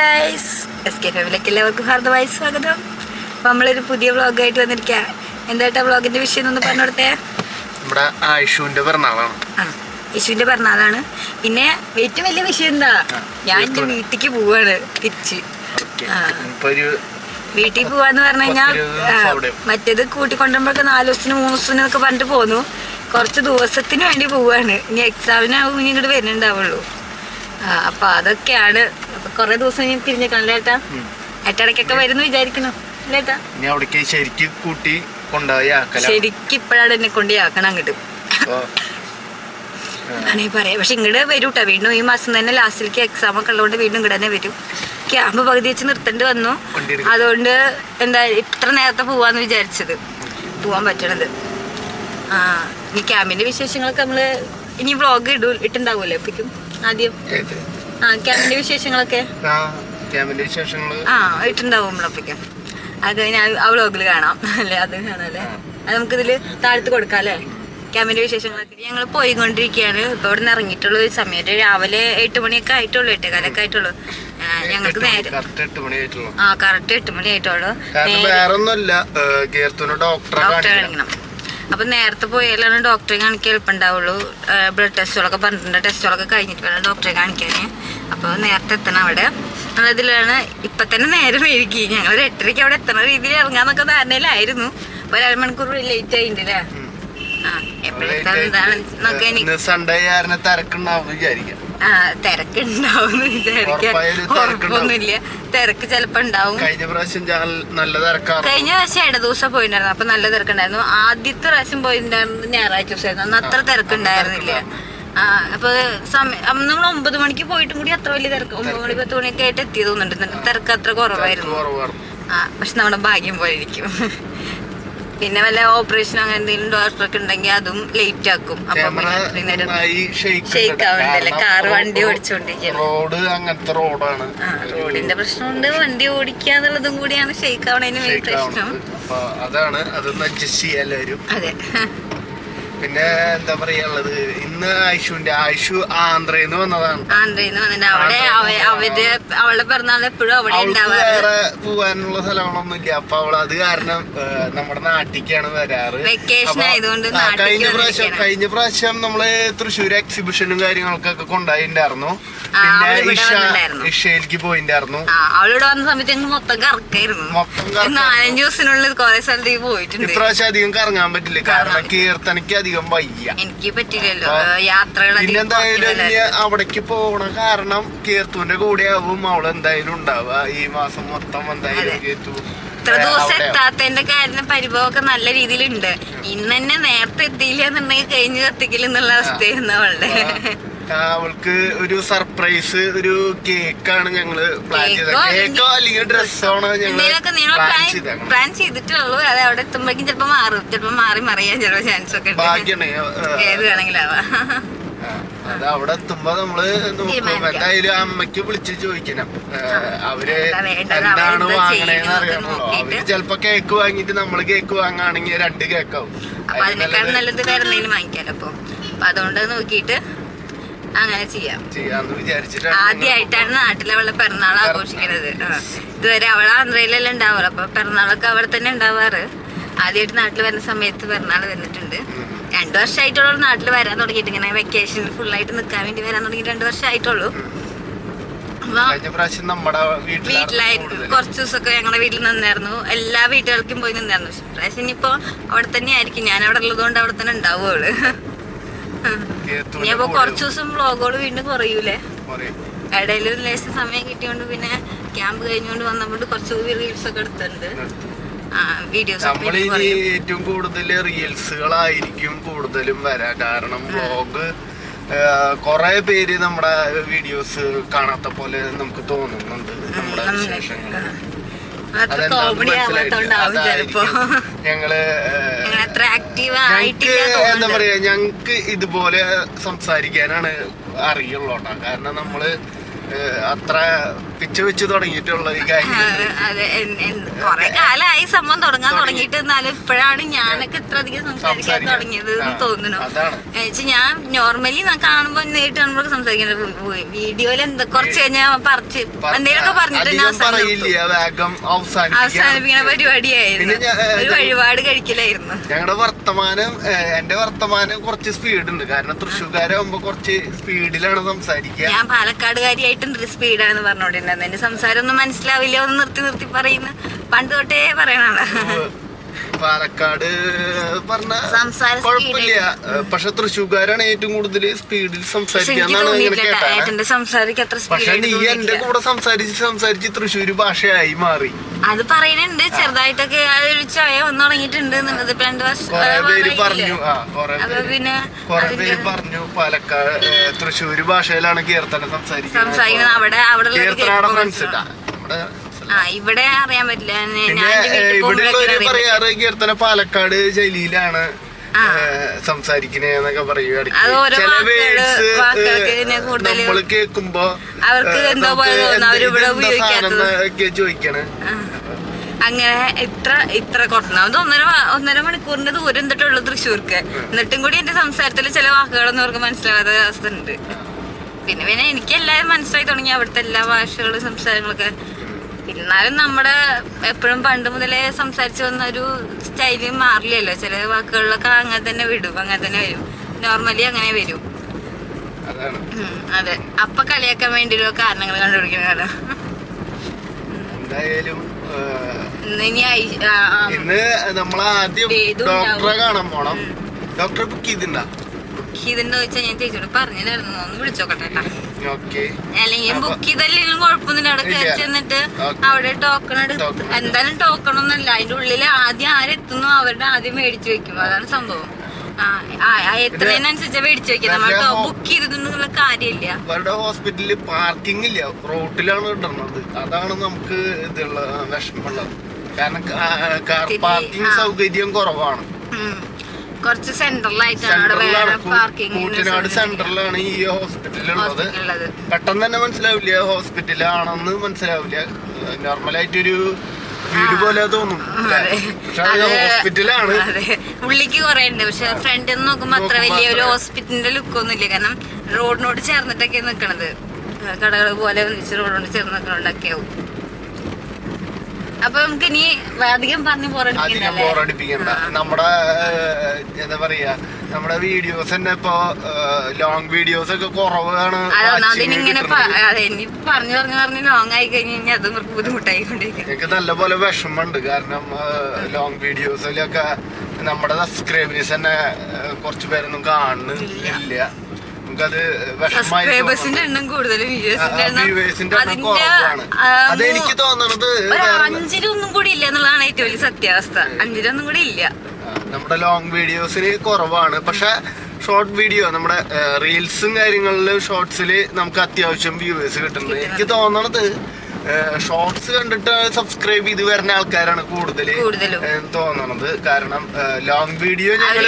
Guys S K ഫാമിലേക്ക് എല്ലാവർക്കും ഹാർദമായി സ്വാഗതം. അപ്പം നമ്മളൊരു പുതിയ വ്ളോഗായിട്ട് വന്നിരിക്കുക എന്തായിട്ടാ വ്ളോഗിന്റെ വിഷയം ഒന്ന് പറഞ്ഞു കൊടുത്തേ? നമ്മുടെ ആയിഷുവിന്റെ പിറന്നാളാണ്. ആ യേശുവിന്റെ പിറന്നാളാണ്. പിന്നെ ഏറ്റവും വലിയ വിഷയം എന്താ? ഞാൻ എന്റെ വീട്ടിലേക്ക് പോവാണ് തിരിച്ച്. വീട്ടിൽ പോവാന്ന് പറഞ്ഞു കഴിഞ്ഞാൽ. മറ്റേത് കൂട്ടിക്കൊണ്ടുമ്പോഴൊക്കെ നാല് ദിവസത്തിന് മൂന്ന് ദിവസത്തിന് എന്നൊക്കെ പറഞ്ഞിട്ട് പോന്നു. കുറച്ച് ദിവസത്തിന് വേണ്ടി പോവാണ്. ഇനി എക്സാമിനാവും ഇനി ഇങ്ങോട്ട് വരുന്നുണ്ടാവുള്ളൂ. അപ്പൊ അതൊക്കെയാണ്. കൊറേ ദിവസം ഞാൻ തിരിഞ്ഞു കണ്ടേട്ടാ ഏട്ടടക്കൊക്കെ വരുന്നു വിചാരിക്കുന്നു. അല്ലേട്ടാ ഇനി അവിടേക്ക് ശരിക്കും കൂട്ടി കൊണ്ടുപോയി ആക്കല. ശരിക്കും ഇപ്പോഴാണ് എന്നെ കൊണ്ട് ആക്കണം അങ്ങോട്ട്. അങ്ങനെ പറയാം. പക്ഷെ ഇങ്ങോട്ട് വരും കേട്ടോ വീണ്ടും ഈ മാസം തന്നെ ലാസ്റ്റിലേക്ക് എക്സാം ഒക്കെ ഉള്ളതുകൊണ്ട് വീണ്ടും ഇങ്ങോട്ട് തന്നെ വരും. ക്യാമ്പ് പകുതി വെച്ച് നിർത്തേണ്ടി വന്നു. അതുകൊണ്ട് എന്താ ഇത്ര നേരത്തെ പോവാന്ന് വിചാരിച്ചത്. പോവാൻ പറ്റണത്. ആ ഈ ക്യാമ്പിന്റെ വിശേഷങ്ങളൊക്കെ നമ്മൾ ഇനി വ്ളോഗ് ഇടൂ ഇട്ടുണ്ടാവുമല്ലോ എപ്പോഴും ആദ്യം? ആ ക്യാമ്പിന്റെ വിശേഷങ്ങളൊക്കെ? ക്യാമ്പിന്റെ വിശേഷങ്ങൾ. ആ ഇട്ടുണ്ടാവും നമ്മളപ്പോഴേക്കും അത് കഴിഞ്ഞാൽ ആ വ്ളോഗിൽ കാണാം. അല്ലേ? അത് കാണാല്ലേ? അത് നമുക്കിതിൽ താഴ്ത്ത് കൊടുക്കാം അല്ലേ? ക്യാമ്പിന്റെ വിശേഷങ്ങളൊക്കെ. ഞങ്ങൾ പോയിക്കൊണ്ടിരിക്കുകയാണ്. ഇപ്പൊ ഇവിടെ നിന്ന് ഇറങ്ങിയിട്ടുള്ള ഒരു സമയം രാവിലെ എട്ട് മണിയൊക്കെ ആയിട്ടുള്ളൂ എട്ടേകാലൊക്കെ ആയിട്ടുള്ളൂ. ആ, ഞങ്ങൾക്ക് നേരെ എട്ട് ആ കറക്റ്റ് എട്ട് മണി ആയിട്ടുള്ളൂ. ഡോക്ടറെ കാണിക്കണം. അപ്പൊ നേരത്തെ പോയാലാണ് ഡോക്ടറെ കാണിക്കാൻ എളുപ്പമുണ്ടാവുള്ളൂ. ബ്ലഡ് ടെസ്റ്റുകളൊക്കെ പറഞ്ഞിട്ടുണ്ട്. ടെസ്റ്റുകളൊക്കെ കഴിഞ്ഞിട്ട് വേണം ഡോക്ടറെ കാണിക്കാൻ അപ്പോൾ നേരത്തെ എത്തണം അവിടെ. അതിലാണ് ഇപ്പൊ തന്നെ നേരം വൈകി. ഞങ്ങൾ ഒരു എട്ടരയ്ക്ക് അവിടെ എത്തണ രീതിയിൽ ഇറങ്ങാന്നൊക്കെ ധാരണയിലായിരുന്നു. അപ്പൊ ഒരു അരമണിക്കൂർ ലേറ്റ് ആയിട്ടില്ലേ? ആ എപ്പോഴത്തെ എന്താണെന്നൊക്കെ എനിക്ക് സൺഡേ കാരണം തിരക്കുണ്ടാവും വിചാരിക്കാം. തിരക്കുണ്ടാവും. ഉറപ്പൊന്നുമില്ല. തിരക്ക് ചിലപ്പോ ഉണ്ടാവും. കഴിഞ്ഞ പ്രാവശ്യം നല്ല കഴിഞ്ഞ പ്രാവശ്യം ഇട ദിവസം പോയിട്ടുണ്ടായിരുന്നു. അപ്പൊ നല്ല തിരക്കുണ്ടായിരുന്നു. ആദ്യത്തെ പ്രാവശ്യം പോയിട്ടുണ്ടായിരുന്നു ഞായറാഴ്ച ദിവസമായിരുന്നു. അന്ന് അത്ര തിരക്കുണ്ടായിരുന്നില്ല. അപ്പൊ സമയം നമ്മൾ ഒമ്പത് മണിക്ക് പോയിട്ടും കൂടി അത്ര വലിയ തിരക്ക് ഒമ്പത് മണി പത്ത് മണിയൊക്കെ ആയിട്ട് എത്തിയതോന്നുണ്ട് തോന്നുന്നുണ്ട് തിരക്ക് അത്ര കുറവായിരുന്നു. ആ പക്ഷെ നമ്മുടെ ഭാഗ്യം പോയിരിക്കും ഇരിക്കും. പിന്നെ വല്ല ഓപ്പറേഷൻ അങ്ങനെ എന്തെങ്കിലും ഡോക്ടറൊക്കെ ഉണ്ടെങ്കിൽ അതും ലേറ്റ് ആക്കും. അപ്പൊ ഷെയ്ക്ക് ആവണ്ടല്ലേ കാർ വണ്ടി ഓടിച്ചോണ്ടിരിക്കും റോഡ് അങ്ങനത്തെ റോഡാണ്. റോഡിന്റെ പ്രശ്നമുണ്ട്. വണ്ടി ഓടിക്കുക എന്നുള്ളതും കൂടിയാണ് ഷെയ്ക്ക് ആവണതിന് പ്രശ്നം. അതാണ് അതൊന്ന് അഡ്ജസ്റ്റ് ചെയ്യാൻ എല്ലാവരും. അതെ. പിന്നെ എന്താ പറയാനുള്ളത് ഇന്ന് ഐഷുവിന്റെ ആയിഷു ആന്ധ്രയിൽ വന്നതാണ്. ആന്ധ്രയിന്ന് വന്നിട്ട് അവിടെ അവർ അവളുടെ പിറന്നാൾ എപ്പോഴും അവിടെ വേറെ പോവാനുള്ള സ്ഥലങ്ങളൊന്നും ഇല്ല അപ്പൊ അവൾ അത് കാരണം നമ്മുടെ നാട്ടിക്കാണ് വരാറ്. വെക്കേഷൻ ആയതുകൊണ്ട് കഴിഞ്ഞ പ്രാവശ്യം. കഴിഞ്ഞ പ്രാവശ്യം നമ്മൾ തൃശ്ശൂർ എക്സിബിഷനും കാര്യങ്ങൾക്കൊക്കെ കൊണ്ടായിട്ടുണ്ടായിരുന്നു പിന്നെ അവൾ ഇഷ. ഇഷയിലേക്ക് പോയിണ്ടായിരുന്നു. അവളിവിടെ വന്ന സമയത്ത് ഞങ്ങൾ മൊത്തം കറക്കായിരുന്നു. മൊത്തം. നാലഞ്ച് ദിവസത്തിനുള്ളിൽ കുറെ സ്ഥലത്തേക്ക് പോയിട്ടുണ്ട്. ഇപ്രാവശ്യം അധികം കറങ്ങാൻ പറ്റില്ല. കാരണം കീർത്തനയ്ക്ക് അധികം വയ്യ. എനിക്ക് പറ്റില്ലല്ലോ. ആ. യാത്രകൾ പിന്നെ അധികം എന്തായാലും പോക്കില്ലല്ലോ. ഇനി അവിടേക്ക് പോകണ. കാരണം കീർത്തുവിന്റെ കൂടെ ആവും അവൾ എന്തായാലും ഉണ്ടാവുക. ഈ മാസം മൊത്തം എന്തായാലും. കീർത്തു ഇത്ര ദിവസം എത്താത്തതിന്റെ കാര്യം പരിഭവമൊക്കെ നല്ല രീതിയിലുണ്ട്. ഇന്ന് തന്നെ നേരത്തെ എത്തിയില്ല എന്നുണ്ടെങ്കിൽ കഴിഞ്ഞ് കത്തിക്കില്ല എന്നുള്ള അവസ്ഥയായിരുന്നു അവളുടെ. അവൾക്ക് ഒരു സർപ്രൈസ് ഒരു കേക്കാണ് ഞങ്ങൾ പ്ലാൻ ചെയ്തത്. കേക്കോ അല്ലെങ്കിൽ ഡ്രസ്സാണ് ഞങ്ങൾ പ്ലാൻ ചെയ്തിട്ടുള്ളൂ. അത് അവിടെ എത്തുമ്പോഴേക്കും ചിലപ്പോ മാറും. ചിലപ്പോ മാറി മറിയാൻ ചിലപ്പോ ചാൻസ് ഒക്കെ ഉണ്ട്. ഏത് വേണമെങ്കിലാവാ. അത് അവിടെ എത്തുമ്പോ നമ്മൾ നോക്കും. എന്തായാലും അമ്മയ്ക്ക് വിളിച്ച് ചോദിക്കണം. അവർ എന്താണ് വാങ്ങണേന്ന് അറിയണല്ലോ അവർ ചെലപ്പോ കേക്ക് വാങ്ങിട്ട് നമ്മൾ കേക്ക് വാങ്ങാണെങ്കിൽ രണ്ട് കേക്കാവും അപ്പൊ അതിനേക്കാളും നല്ലത് വേറെ എന്തെങ്കിലും വാങ്ങിക്കാലോ അപ്പൊ അതുകൊണ്ട് നോക്കിയിട്ട് അങ്ങനെ ചെയ്യാം. ആദ്യമായിട്ടാണ് നാട്ടിലെ അവളെ പിറന്നാൾ ആഘോഷിക്കുന്നത് ഇതുവരെ അവളെ ആന്ധ്രയിലല്ലേ ഉണ്ടാവാറ് അപ്പൊ പിറന്നാളൊക്കെ അവിടെ തന്നെ ഉണ്ടാവാറ്. ആദ്യമായിട്ട് നാട്ടിൽ വരുന്ന സമയത്ത് പിറന്നാൾ വന്നിട്ടുണ്ട്. രണ്ടു വർഷമായിട്ടുള്ളൂ നാട്ടിൽ വരാൻ തുടങ്ങിയിട്ട്. ഇങ്ങനെ വെക്കേഷൻ ഫുള്ളായിട്ട് നിൽക്കാൻ വേണ്ടി വരാൻ തുടങ്ങി രണ്ടു വർഷമായിട്ടുള്ളൂ. പ്രാവശ്യം വീട്ടിലായിരുന്നു. കുറച്ച് ദിവസമൊക്കെ ഞങ്ങളുടെ വീട്ടിൽ നിന്നായിരുന്നു. എല്ലാ വീട്ടുകൾക്കും പോയി നിന്നായിരുന്നു. പക്ഷെ ഇപ്രാവശ്യം ഇനിയിപ്പോ അവിടെ തന്നെ ആയിരിക്കും ഞാൻ അവിടെ ഉള്ളതുകൊണ്ട് അവിടെ തന്നെ ഉണ്ടാവും അവൾ കേത്തുവിന്റെ ഇനിയപ്പോ കുറച്ചു ദിവസം വ്ളോഗുകൾ വീണ്ടും കുറയൂലേ. ഇടയിൽ ഒരു ലേശം സമയം കിട്ടിയോണ്ട് പിന്നെ ക്യാമ്പ് കഴിഞ്ഞോണ്ട് വന്നപ്പോണ്ട് കുറച്ച് റീൽസ് ഒക്കെ എടുത്തിട്ടുണ്ട്. നമ്മളിനി ഏറ്റവും കൂടുതൽ റീൽസുകളായിരിക്കും കൂടുതലും വരാ. കാരണം വ്ളോഗ് കൊറേ പേര് നമ്മുടെ വീഡിയോസ് കാണാത്ത പോലെ നമുക്ക് തോന്നുന്നുണ്ട് നമ്മുടെ വിശേഷങ്ങൾ ചിലപ്പോ. ഞങ്ങൾ ഞങ്ങക്ക് ആയിട്ടില്ല എന്താ പറയാ ഞങ്ങക്ക് ഇതുപോലെ സംസാരിക്കാനാണ് അറിയുള്ളോട്ടോ കാരണം നമ്മൾ അത്ര പിച്ചു വെച്ച് തുടങ്ങിയിട്ടുള്ള ഈ കൊറേ കാലമായി സംഭവം തുടങ്ങാൻ തുടങ്ങിയിട്ട്. എന്നാലും ഇപ്പോഴാണ് ഞാനൊക്കെ ഇത്ര അധികം സംസാരിക്കാൻ. തുടങ്ങിയത് എന്ന് തോന്നുന്നു. ഞാൻ നോർമലി കാണുമ്പോ നേരിട്ട് കാണുമ്പോൾ സംസാരിക്കുന്നത്. വീഡിയോയിൽ എന്താ കുറച്ച് കഴിഞ്ഞാൽ പറിച്ച് എന്തെങ്കിലുമൊക്കെ പറഞ്ഞിട്ട് ഞാൻ അധികം അവസാനം നിർത്തും. പറയില്ല. വേഗം അവസാനിപ്പിക്കാൻ അവസാനിപ്പിക്കണ പരിപാടിയായിരുന്നു. ഒരു വഴിപാട് കഴിക്കലായിരുന്നു. ഞങ്ങളുടെ വർത്തമാനം എന്റെ വർത്തമാനം കുറച്ച് സ്പീഡ് ഉണ്ട്. കാരണം തൃശ്ശൂർക്കാരാകുമ്പോ കുറച്ച് സ്പീഡിലാണ് സംസാരിക്കുക ഞാൻ പാലക്കാടുകാരിയായിട്ടും സ്പീഡാണെന്ന് പറഞ്ഞോണ്ടിരുന്നത്. എന്റെ സംസാരം ഒന്നും മനസ്സിലാവില്ല ഒന്ന് നിർത്തി നിർത്തി പറയുന്ന പണ്ട് തൊട്ടേ പറയണാണ് പാലക്കാട് പറഞ്ഞ കുഴപ്പമില്ല. പക്ഷെ തൃശ്ശൂർക്കാരാണ് ഏറ്റവും കൂടുതൽ സ്പീഡിൽ സംസാരിക്കാന്നാണ് ഇങ്ങനെ അത്ര പക്ഷെ നീ എന്റെ കൂടെ സംസാരിച്ച് സംസാരിച്ച് തൃശ്ശൂര് ഭാഷയായി മാറി. അത് പറയുന്നുണ്ട്. ചെറുതായിട്ടൊക്കെ ഒരു ചൊയ വന്നു തുടങ്ങിയിട്ടുണ്ട് പിന്നെ പറഞ്ഞു പാലക്കാട് തൃശ്ശൂര് ഭാഷയിലാണ് കീർത്തന സംസാരിക്കുന്നത്. സംസാരിക്കുന്നത്. അവിടെ അവിടെ ഇവിടെ അറിയാൻ പറ്റില്ല. കീർത്തന പാലക്കാട് ശൈലിയിലാണ് ആ. സംസാരിക്കണേന്നൊക്കെ പറയും. അത് ചില നമ്മൾ അവർക്ക് എന്തോ പോലെ ചോദിക്കണേ. അങ്ങനെ ഇത്ര ഇത്ര കുറഞ്ഞത് ഒന്നര ഒന്നര മണിക്കൂറിന്റെ ദൂരം തൊട്ടുള്ളൂ തൃശ്ശൂർക്ക്. എന്നിട്ടും കൂടി എന്റെ സംസാരത്തിൽ ചില വാക്കുകളൊന്നും അവർക്ക് മനസ്സിലാവാത്ത അവസ്ഥ ഉണ്ട്. പിന്നെ പിന്നെ എനിക്ക് എല്ലാവരും മനസ്സിലായി തുടങ്ങി. അവിടുത്തെ എല്ലാ ഭാഷകളും സംസാരങ്ങളൊക്കെ എന്നാലും നമ്മുടെ എപ്പോഴും പണ്ട് മുതലേ സംസാരിച്ചു വന്ന ഒരു സ്റ്റൈലി മാറില്ലല്ലോ. ചില വാക്കുകളിലൊക്കെ അങ്ങനെ തന്നെ വിടും അങ്ങനെ തന്നെ വരും. നോർമലി അങ്ങനെ വരും. അതെ. അപ്പൊ കളിയാക്കാൻ വേണ്ടിയുള്ള കാരണങ്ങൾ കണ്ടുപിടിക്കുന്നതാണ്. എന്തായാലും ഇന്ന് നമ്മൾ ആദ്യം ഡോക്ടറെ. കാണാൻ പോണം. ഡോക്ടറെ ബുക്ക് ചെയ്തിണ്ടാ ഇതെന്താ വെച്ചാൽ ഞാൻ ചേച്ചിയോട് പറഞ്ഞില്ലായിരുന്നു. ഒന്ന് വിളിച്ചോക്കട്ടെ കേട്ടാ. അല്ലെങ്കിൽ ബുക്ക് ചെയ്തല്ലെങ്കിലും കുഴപ്പമൊന്നുമില്ല. അവിടെ കയറി ചെന്നിട്ട് അവിടെ ടോക്കൺ എടുത്ത്. എന്തായാലും ടോക്കൺ ഒന്നല്ല അതിന്റെ ഉള്ളിൽ ആദ്യം ആരെത്തുന്നു അവരുടെ ആദ്യം മേടിച്ചു വെക്കും. അതാണ് സംഭവം. എത്രതിനനുസരിച്ച് മേടിച്ചു വെക്കുക നമ്മൾ ബുക്ക് ചെയ്തിട്ടുള്ള കാര്യമില്ല. അവരുടെ ഹോസ്പിറ്റലിൽ പാർക്കിംഗ് ഇല്ല. റോട്ടിലാണ് ഇടുന്നത് അതാണ് നമുക്ക് ഇതുള്ള വിഷമമുള്ളത്. കാരണം കാർ പാർക്കിംഗ്. സൗകര്യം കുറവാണ്. കുറച്ച് സെന്ററിലായിട്ടാണ് വേറെ കൂറ്റനാട് സെന്ററിലാണ് ഈ ഹോസ്പിറ്റലുള്ളത് പെട്ടെന്ന് തന്നെ മനസ്സിലാവില്ല ഹോസ്പിറ്റലാണെന്ന് മനസ്സിലാവില്ല. നോർമലായിട്ടൊരു വീട് പോലെ തോന്നും. ഹോസ്പിറ്റലാണ് ഉള്ളിക്ക് കുറെ ഉണ്ട് പക്ഷെ ഫ്രണ്ടിൽ നിന്ന് നോക്കുമ്പോ അത്ര വലിയ ഒരു ഹോസ്പിറ്റലിന്റെ ലുക്ക് ഒന്നും ഇല്ല കാരണം റോഡിനോട് ചേർന്നിട്ടൊക്കെ നിക്കണത്. കടകൾ പോലെ ഒന്നിച്ച് റോഡിനോട് ചേർന്ന് നിക്കണോണ്ടൊക്കെ ആവും. അപ്പൊ നമുക്ക് ഇനി അധികം പറഞ്ഞു അധികം ബോറടിപ്പിക്കണ്ട നമ്മുടെ എന്താ പറയാ നമ്മുടെ വീഡിയോസ് തന്നെ ഇപ്പൊ ലോങ് വീഡിയോസ് ഒക്കെ കുറവാണ് അതിനിങ്ങനെ പറഞ്ഞു പറഞ്ഞു പറഞ്ഞ് ലോങ് ആയി കഴിഞ്ഞു കഴിഞ്ഞാൽ അത് നമുക്ക് ബുദ്ധിമുട്ടായിക്കൊണ്ടിരിക്കും. എനിക്ക് നല്ലപോലെ വിഷമമുണ്ട്. കാരണം ലോങ് വീഡിയോസിലൊക്കെ നമ്മുടെ സബ്സ്ക്രൈബേഴ്സ് തന്നെ കുറച്ചു കുറച്ച് പേരൊന്നും കാണുന്നില്ല. നമുക്കത് സബ്സ്ക്രൈബേഴ്സിന്റെ എണ്ണം കൂടുതൽ വ്യൂവേഴ്സിന്റെ എണ്ണം കുറവാണ്. അത് എനിക്ക് തോന്നണത് വേറെ- അഞ്ചിലൊന്നും കൂടി ഇല്ല എന്നുള്ളതാണ് ഏറ്റവും വലിയ സത്യാവസ്ഥ. അഞ്ചിലൊന്നും കൂടി ഇല്ല. നമ്മുടെ ലോങ് വീഡിയോസിന് കുറവാണ്. പക്ഷെ ഷോർട്ട് വീഡിയോ നമ്മുടെ റീൽസും കാര്യങ്ങളിലും ഷോർട്സിൽ നമുക്ക് അത്യാവശ്യം വ്യൂവേഴ്സ് കിട്ടുന്നത് എനിക്ക് തോന്നണത് ഷോർട്സ് കണ്ടിട്ട് സബ്സ്ക്രൈബ് ചെയ്ത് വരുന്ന ആൾക്കാരാണ് കൂടുതൽ കൂടുതലും. തോന്നണത്. കാരണം ലോങ് വീഡിയോ ഞങ്ങൾ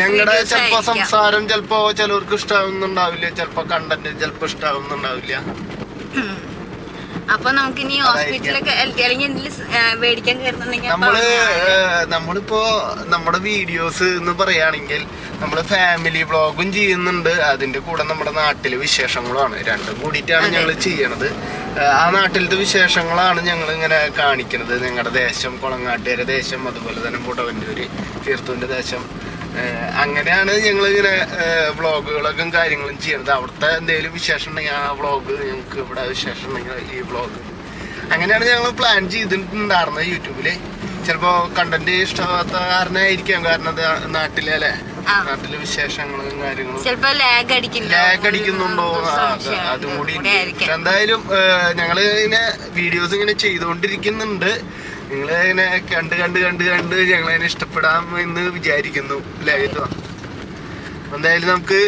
ഞങ്ങളുടെ ചിലപ്പോ സംസാരം ചിലപ്പോ ചിലവർക്ക് ഇഷ്ടാവുന്നുണ്ടാവില്ല. ചിലപ്പോ കണ്ടന്റ് ചിലപ്പോ ഇഷ്ടാവുന്നുണ്ടാവില്ല. അപ്പൊ നമുക്ക് ഇനി ഹോസ്പിറ്റലൊക്കെ അല്ലെങ്കിൽ മേടിക്കാൻ കയറുന്നുണ്ടെങ്കിൽ നമ്മൾ നമ്മളിപ്പോ നമ്മുടെ വീഡിയോസ് എന്ന് പറയുകയാണെങ്കിൽ നമ്മൾ ഫാമിലി വ്ളോഗും ചെയ്യുന്നുണ്ട്. അതിന്റെ കൂടെ നമ്മുടെ നാട്ടിലെ വിശേഷങ്ങളുമാണ്. രണ്ടും കൂടിയിട്ടാണ് ഞങ്ങൾ ചെയ്യണത്. ആ നാട്ടിലത്തെ വിശേഷങ്ങളാണ് ഞങ്ങൾ ഇങ്ങനെ കാണിക്കുന്നത് ഞങ്ങളുടെ ദേശം കുളങ്ങാട്ടുകാരെ ദേശം അതുപോലെ തന്നെ മുടവന്നൂര് തീർത്തുവിന്റെ ദേശം അങ്ങനെയാണ് ഞങ്ങൾ ഇങ്ങനെ വ്ളോഗുകളൊക്കെ കാര്യങ്ങളും ചെയ്യുന്നത്. അവിടുത്തെ എന്തെങ്കിലും വിശേഷം ഉണ്ടെങ്കിൽ ആ വ്ളോഗ് ഞങ്ങൾക്ക് ഇവിടെ വിശേഷം ഉണ്ടെങ്കിൽ ഈ വ്ളോഗ്. അങ്ങനെയാണ് ഞങ്ങൾ പ്ലാൻ ചെയ്തിട്ടുണ്ടായിരുന്നത് യൂട്യൂബിൽ ചിലപ്പോ കണ്ടന്റ് ഇഷ്ടമാകാത്ത കാരണമായിരിക്കാം. കാരണം അത് നാട്ടിലെ അല്ലെ? നാട്ടിലെ വിശേഷങ്ങളും കാര്യങ്ങളും. ചിലപ്പോ ലാഗ് അടിക്കുന്നുണ്ടോ? അതും കൂടി എന്തായാലും ഞങ്ങൾ ഇങ്ങനെ വീഡിയോസ് ഇങ്ങനെ ചെയ്തുകൊണ്ടിരിക്കുന്നുണ്ട്. ഇങ്ങനെ കണ്ട് കണ്ട് കണ്ട് കണ്ട് ഞങ്ങളതിനെ ഇഷ്ടപ്പെടാമെന്ന് വിചാരിക്കുന്നു അല്ലേ എന്തായാലും നമുക്ക്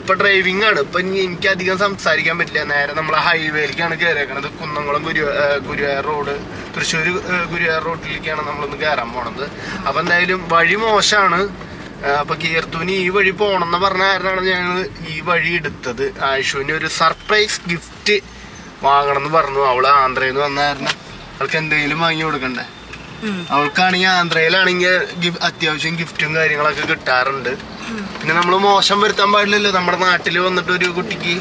ഇപ്പൊ ഡ്രൈവിംഗ് ആണ്. ഇപ്പൊ എനിക്ക് അധികം സംസാരിക്കാൻ പറ്റില്ല. നേരെ നമ്മൾ ഹൈവേയിലേക്കാണ് കയറിയേക്കണത് കുന്നംകുളം ഗുരു ഗുരുവായൂർ റോഡ് തൃശ്ശൂർ ഗുരുവായൂർ റോഡിലേക്കാണ് നമ്മളൊന്ന് കയറാൻ പോണത്. അപ്പൊ എന്തായാലും വഴി മോശമാണ് അപ്പൊ കീർത്തുവിന് ഈ വഴി പോകണം എന്ന് പറഞ്ഞ കാരണമാണ് ഞങ്ങൾ ഈ വഴി എടുത്തത്. ആയുഷുവിന് ഒരു സർപ്രൈസ് ഗിഫ്റ്റ് വാങ്ങണം എന്ന് പറഞ്ഞു. അവൾ ആന്ധ്രയിൽ നിന്ന് വന്ന കാരണം. അവൾക്ക് എന്തെങ്കിലും വാങ്ങി കൊടുക്കണ്ടേ? അവൾക്കാണെങ്കിൽ ആന്ധ്രയിലാണെങ്കിൽ അത്യാവശ്യം ഗിഫ്റ്റും കാര്യങ്ങളൊക്കെ കിട്ടാറുണ്ട്. പിന്നെ നമ്മൾ മോശം വരുത്താൻ പാടില്ലല്ലോ. നമ്മുടെ നാട്ടിൽ വന്നിട്ട് ഒരു കുട്ടിക്ക്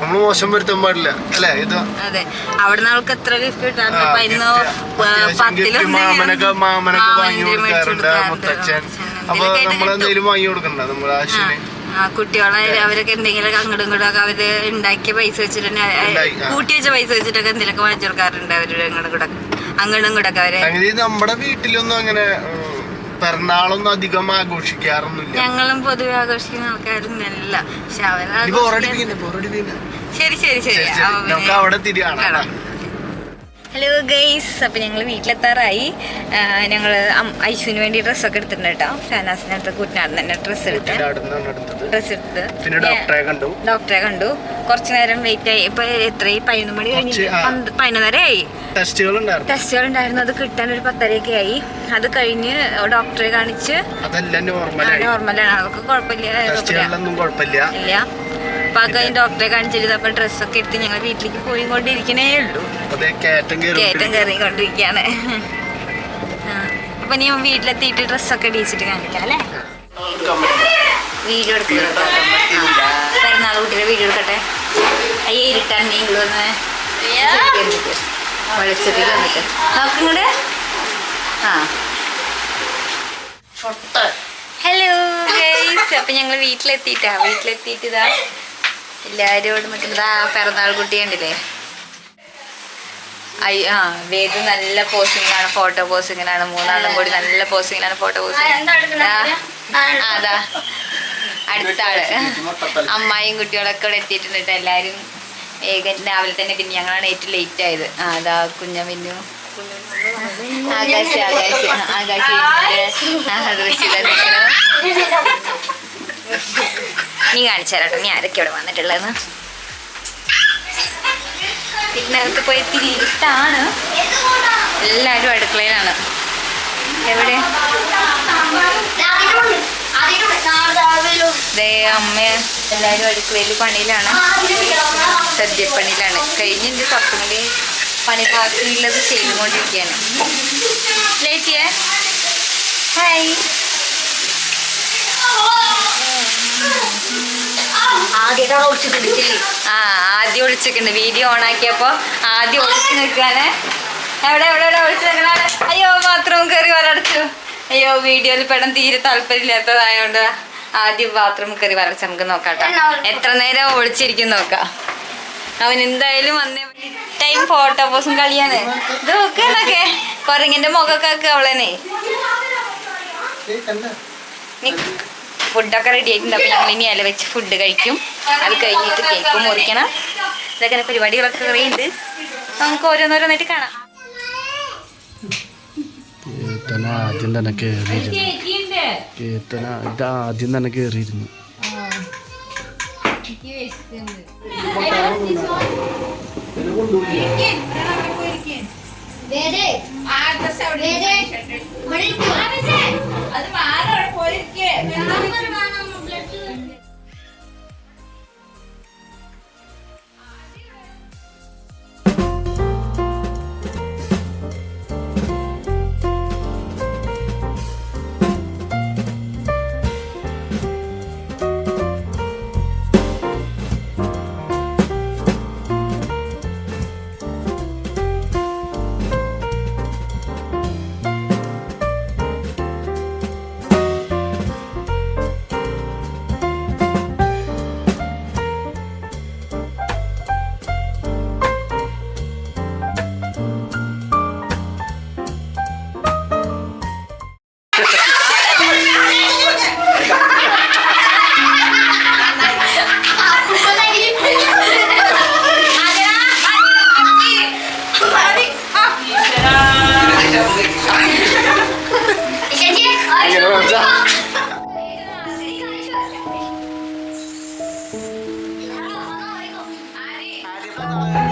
നമ്മൾ മോശം വരുത്താൻ പാടില്ല. അല്ലെ? ഇത് അതെ. അവൾക്ക് എത്ര ഗിഫ്റ്റ് മാമനൊക്കെ മാമനൊക്കെ വാങ്ങി കൊടുക്കാറുണ്ട്. മുത്തച്ഛൻ. അപ്പൊ നമ്മളെന്തെങ്കിലും വാങ്ങി കൊടുക്കണ്ട നമ്മൾ ആശുവിന് കുട്ടികളെ അവരൊക്കെ എന്തെങ്കിലും അങ്ങോട്ടും ഇങ്ങോട്ടും ഒക്കെ അവർ ഉണ്ടാക്കിയ പൈസ വെച്ചിട്ട് തന്നെ, കൂട്ടി വെച്ച പൈസ വെച്ചിട്ടൊക്കെ എന്തെങ്കിലുമൊക്കെ വാങ്ങിച്ചു കൊടുക്കാറുണ്ട് അവരുടെ അങ്ങോട്ടും കൂടെ അങ്ങോട്ടും കൂടെ ഒക്കെ അവർ. നമ്മുടെ വീട്ടിലൊന്നും അങ്ങനെ പിറന്നാളൊന്നും അധികം ആഘോഷിക്കാറൊന്നുമില്ല. ഞങ്ങളും പൊതുവെ ആഘോഷിക്കുന്ന ആൾക്കാരൊന്നല്ല പക്ഷെ അവരാ. ശരി ശരി ശരി. അവിടെ തിരിയാണ്? കാണാം. ഹലോ ഗൈസ് അപ്പം ഞങ്ങൾ വീട്ടിലെത്താറായി. ഞങ്ങൾ ഐശുവിന് വേണ്ടി ഡ്രസ്സൊക്കെ എടുത്തിട്ടുണ്ട് കേട്ടോ. ഷാനാസിന് അടുത്ത് കുട്ടനാട് തന്നെ ഡ്രസ്സ് എടുത്ത്. ഡ്രസ്സ് എടുത്ത് ഡോക്ടറെ കണ്ടു. കുറച്ച് നേരം വെയിറ്റ് ആയി. ഇപ്പൊ എത്രയും പതിനൊന്ന് മണി കഴിഞ്ഞ്. കുറച്ച്, ആ. പന്ത് പതിനൊന്നര ആയി. ടെസ്റ്റുകൾ ഉണ്ടായിരുന്നു അത് കിട്ടാൻ ഒരു പത്തരയൊക്കെ ആയി. അത് കഴിഞ്ഞ് ഡോക്ടറെ കാണിച്ച് നോർമലാണ് അതൊക്കെ. കുഴപ്പമില്ല. ഇല്ല. അപ്പൊ അതിന് ഡോക്ടറെ കാണിച്ചിട്ട് അപ്പൊ ഡ്രസ്സൊക്കെ എടുത്ത് ഞങ്ങൾ വീട്ടിലേക്ക് പോയി കൊണ്ടിരിക്കണേ ഉള്ളൂ കയറ്റം കയറി ആ, അപ്പൊ നീ വീട്ടിലെത്തിയിട്ട് ഡ്രസ്സൊക്കെ ഇടിച്ചിട്ട് കാണിക്കാം അല്ലേ? വീഡിയോ എടുക്കുന്നുണ്ടോ പെരുന്നാൾ കുട്ടിയുടെ വീഡിയോ എടുക്കട്ടെ. അയ്യേ ഇരുട്ടാണ് നീ ഇങ്ങോട്ട് വന്ന്. വെളിച്ചത്തിൽ വന്നിട്ട്. നോക്കിങ്ങോട്ട് ആ. ഹലോ ഗൈസ് അപ്പൊ ഞങ്ങൾ വീട്ടിലെത്തിയിട്ടാ. വീട്ടിലെത്തിയിട്ട് ഇതാ. എല്ലാവരും ഇവിടെ നിൽക്കുന്നത് ആ പിറന്നാൾ കുട്ടി കണ്ടില്ലേ? അയ്യ ആ വേദ നല്ല പോസിങ്ങിലാണ് ഫോട്ടോ പോസിങ്ങിലാണ് മൂന്നാളും കൂടി നല്ല പോസിങ്ങിലാണ് ഫോട്ടോ പോസിങ് അതാ അടുത്ത ആൾ. അമ്മായിയും കുട്ടികളൊക്കെ ഇവിടെ എത്തിയിട്ടുണ്ട് കേട്ടോ എല്ലാവരും വേഗം രാവിലെ തന്നെ പിന്നെ ഞങ്ങളാണ് ഏറ്റവും ലേറ്റ് ആയത്. ആ അതാ കുഞ്ഞ മിന്നു ആകാശ് ആകാശ് ആ, ആകാശ് ഇതിന്റെ, ആ, ദൃശ്യത്തിൽ നിൽക്കുന്നത്. നീ കാണിച്ചു തരാട്ടോ നീ ആരൊക്കെ ഇവിടെ വന്നിട്ടുള്ളതെന്ന്? ഇതിനകത്ത് പോയി തിരിയിട്ടാണ് എല്ലാവരും അടുക്കളയിലാണ്. എവിടെ? ദേ അമ്മ എല്ലാവരും അടുക്കളയിൽ പണിയിലാണ്. സദ്യപ്പണിയിലാണ്. കുറച്ചും കൂടി പണി ബാക്കിയുള്ളത് ചെയ്തുകൊണ്ടിരിക്കുകയാണ്. ലേറ്റിയേ? ഹായ്. ആ ആദ്യം ഒളിച്ചിട്ടുണ്ട്. വീഡിയോ ഓൺ ആക്കിയപ്പോ ആദ്യം ഒളിച്ചു നിൽക്കാണ് എവിടെ എവിടെ എവിടെ ഒളിച്ചു നിൽക്കണാണ് അയ്യോ ബാത്റൂം കയറി വരടച്ചു അയ്യോ വീഡിയോയിൽ പെടാൻ തീരെ താല്പര്യമില്ലാത്തതായോണ്ട് ആദ്യം ബാത്റൂം കയറി വരച്ച് നമുക്ക് നോക്കാട്ടോ എത്ര നേരം ഒളിച്ചിരിക്കും നോക്കാം. അവൻ എന്തായാലും വന്നേ. ടൈം ഫോട്ടോ പോസും കളിയാണ്. ഇത് നോക്കണൊക്കെ കൊരങ്ങിന്റെ മുഖമൊക്കെ അവളനെ ഫുഡൊക്കെ റെഡി ആയിട്ടുണ്ട്. അപ്പോൾ ഞങ്ങൾ ഇനി ഇല വെച്ച് ഫുഡ് കഴിക്കും. അത് കഴിഞ്ഞിട്ട് കേക്ക് മുറിക്കണം. ഇതൊക്കെ പരിപാടികളൊക്കെ കുറേ നമുക്ക് ഓരോന്നോരോന്നായിട്ട് കാണാം. കീർത്തന ആദ്യം തന്നെ കയറിയിരുന്നു കീർത്തന ഇത് ആദ്യം തന്നെ കയറിയിരുന്നു എനിക്ക് వేరే ఆ డ్రెస్ వేరే మరి కుమారి అదే Bye.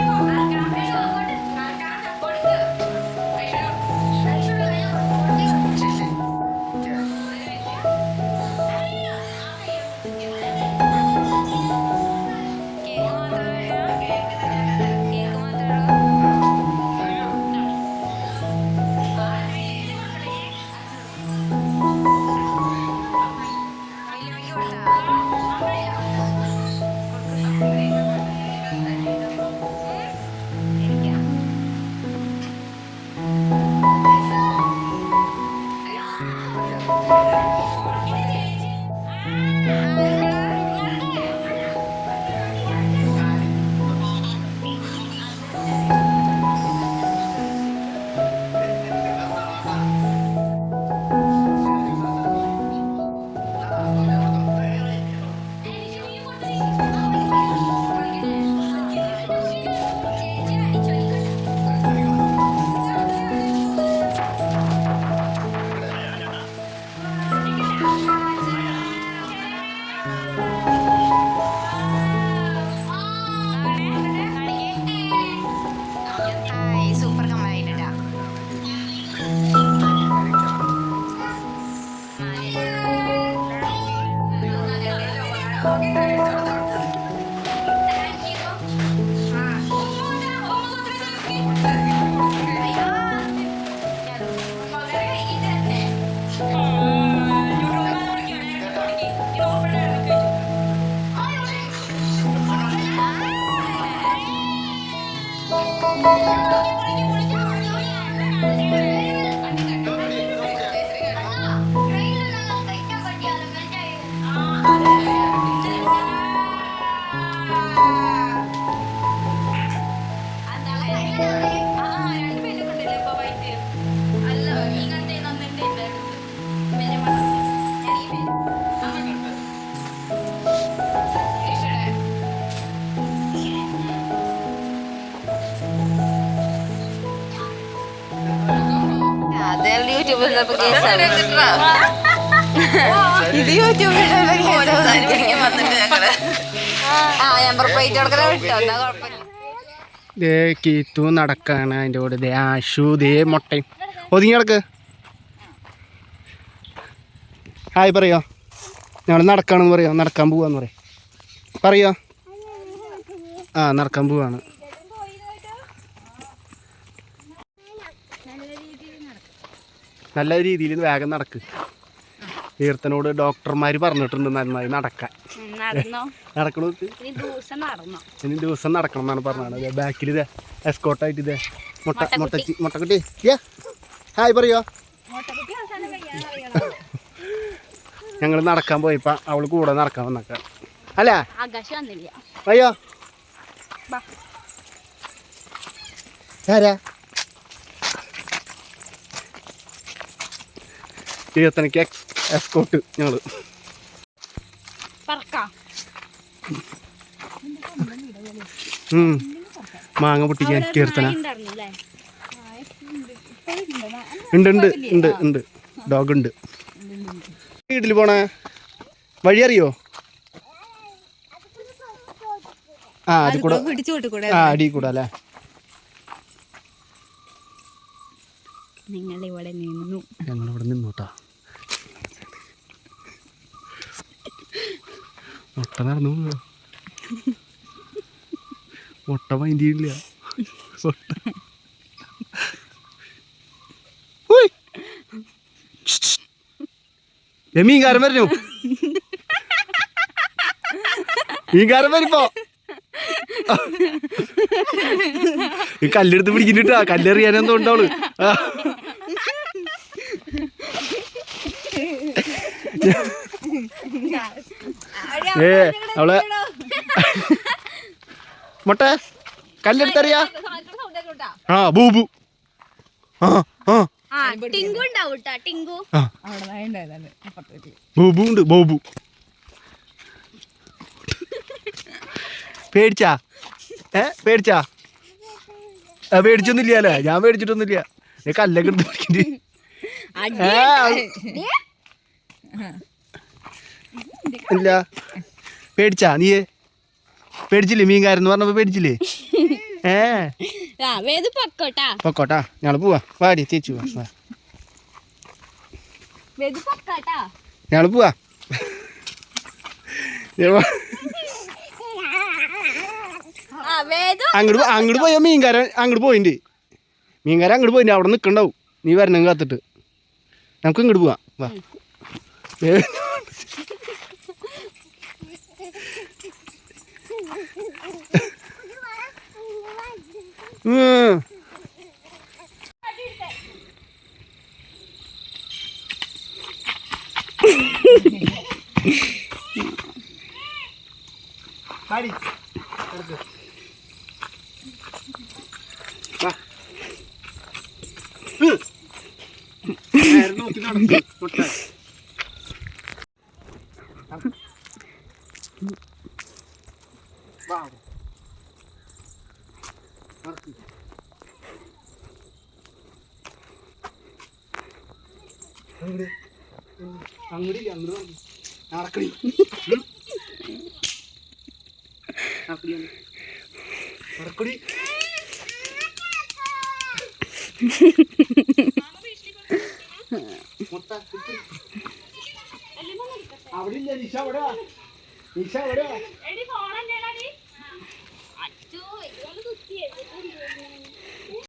ദേ കീത്തു നടക്കാണ് അതിന്റെ കൂടെ. ദേ ആശു ദേ മുട്ടയും. ഒതുങ്ങി കിടക്ക് ഹായ് പറയോ? ഞങ്ങൾ നടക്കാണെന്ന് പറയോ? നടക്കാൻ പോവാന്ന് പറയോ? പറയോ? ആ നടക്കാൻ പോവാണ്. നല്ല രീതിയിൽ വേഗം നടക്ക്. ഈർത്തനോട് ഡോക്ടർമാർ പറഞ്ഞിട്ടുണ്ട് നന്നായി നടക്കാൻ. നടക്കണോ? ഇനി ദിവസം നടക്കണം എന്നാണ് പറഞ്ഞത്. ബാക്കിൽ ഇതേ എസ്കോട്ടായിട്ട് ഇതേ മുട്ട മുട്ടച്ചി മുട്ടക്കുട്ടി. യാ ഹായ് പറയോ? ഞങ്ങൾ നടക്കാൻ പോയപ്പോ അവൾ കൂടെ നടക്കാൻ വന്നേക്ക. അല്ല? അയ്യോ. ആരാ? തീർത്ഥനക്ക് എക്സ് എസ്കോട്ട് ഞങ്ങൾ. മാങ്ങ പൊട്ടിക്കാൻ കീർത്തന. ഉണ്ട് ഉണ്ട് ഉണ്ട് ഉണ്ട്. ഡോഗ് ഉണ്ട്. വീട്ടിൽ പോണേ വഴി അറിയോ? ആ അത് കൂടെ ആ അടി കൂടെ അല്ലേ നിങ്ങൾ ഇവിടെ നിന്നു ഞങ്ങൾ ഇവിടെ നിന്നോട്ടാ മുട്ട നടന്നു. മുട്ട ഉയ്. ദേ മീൻകാരൻ വരണു. മീൻകാരൻ വരിപ്പോ. ഈ കല്ലെടുത്ത് പിടിക്കുന്നുട്ടാ കല്ലെറിയാനെന്തോ ഉണ്ടാവൾ ഏ അവളെ മുട്ട കല്ലെടുത്തറിയാ? ആ ബൂബു. ആ ആ. ആ ബോബു ഉണ്ട് ബോബു. പേടിച്ചാ? ഏ പേടിച്ചാ? ആ പേടിച്ചൊന്നുമില്ല അല്ലേ ഞാൻ പേടിച്ചിട്ടൊന്നുമില്ല. നീ കല്ലൊക്കെ എടുത്ത് ഇല്ല. പേടിച്ചാ? നീയേ? പേടിച്ചില്ലേ മീൻകാരെന്ന് പറഞ്ഞപ്പോ പേടിച്ചില്ലേ? ഏ? പക്കോട്ടാ. ഞങ്ങൾ പോവാ. വാടി ചേച്ചി പോവാ. ഞങ്ങൾ പോവാ. അങ്ങോട്ട് അങ്ങോട്ട് പോയാ മീൻകാരൻ? അങ്ങോട്ട് പോയിന്റ് മീൻകാരൻ അങ്ങോട്ട് പോയിന്റ് അവിടെ നിൽക്കണ്ടാവും നീ വരണം കാത്തിട്ട്. നമുക്ക് ഇങ്ങോട്ട് പോവാ. വാ ഏ. നടക്കടി അങ്ങട്. നടക്കടി മുട്ട കിട്ടി. അവിടെ ഇല്ല നിഷ അവിടെ. നിഷ അവിടെ.